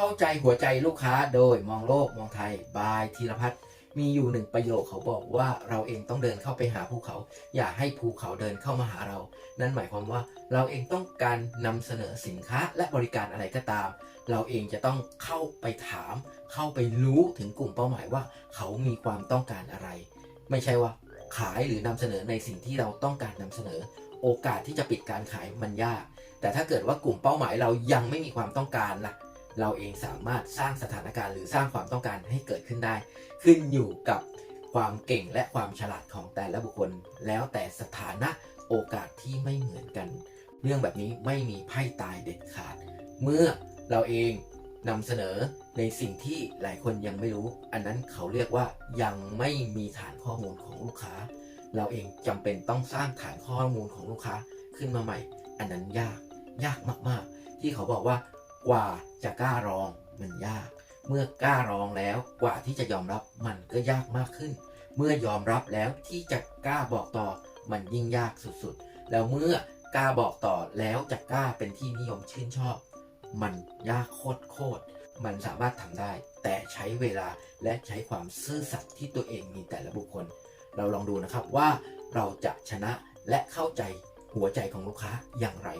เข้าใจหัวใจลูกค้าโดยมองโลกมองไทยบายธีรพัฒน์มีอยู่หนึ่งประโยคเขาบอกว่าเราเองต้องเดินเข้าไปหาภูเขา อย่าให้ภูเขาเดินเข้ามาหาเรา นั่นหมายความว่าเราเองต้องการนำเสนอสินค้าและบริการอะไรก็ตาม เราเองจะต้องเข้าไปถาม เข้าไปรู้ถึงกลุ่มเป้าหมายว่า เขามีความต้องการอะไร ไม่ใช่ว่าขายหรือนำเสนอในสิ่งที่เราต้องการนำเสนอ โอกาสที่จะปิดการขายมันยาก แต่ถ้าเกิดว่ากลุ่มเป้าหมายเรายังไม่มีความต้องการล่ะ เราเองสามารถสร้างสถานการณ์หรือสร้างความต้องการให้เกิดขึ้นได้ ขึ้นอยู่กับความเก่งและความฉลาดของแต่ละบุคคล แล้วแต่สถานะโอกาสที่ไม่เหมือนกัน เรื่องแบบนี้ไม่มีไพ่ตายเด็ดขาด เมื่อเราเองนำเสนอในสิ่งที่หลายคนยังไม่รู้ อันนั้นเขาเรียกว่ายังไม่มีฐานข้อมูลของลูกค้า เราเองจำเป็นต้องสร้างฐานข้อมูลของลูกค้าขึ้นมาใหม่ อันนั้นยากยากมากๆ ที่เขาบอกว่า กว่าจะกล้าร้องมันยาก เมื่อกล้าร้องแล้วกว่าที่จะยอมรับมันก็ยากมากขึ้น เมื่อยอมรับแล้วที่จะกล้าบอกต่อมันยิ่งยากสุดๆ แล้วเมื่อกล้าบอกต่อแล้วจะกล้าเป็นที่นิยมชื่นชอบ มันยากโคตรโคตรๆมันสามารถทำได้ แต่ใช้เวลาและใช้ความซื่อสัตย์ที่ตัวเองมีแต่ละบุคคล เราลองดูนะครับว่าเราจะชนะและเข้าใจหัวใจของลูกค้าอย่างไร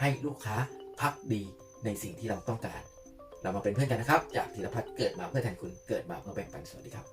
ให้ลูกค้าพักดี ในสิ่งที่เราต้องการ เรามาเป็นเพื่อนกันนะครับ จากธีรพัฒน์เกิดมาเพื่อแทนคุณเกิดมาเพื่อแบ่งปันสวัสดีครับ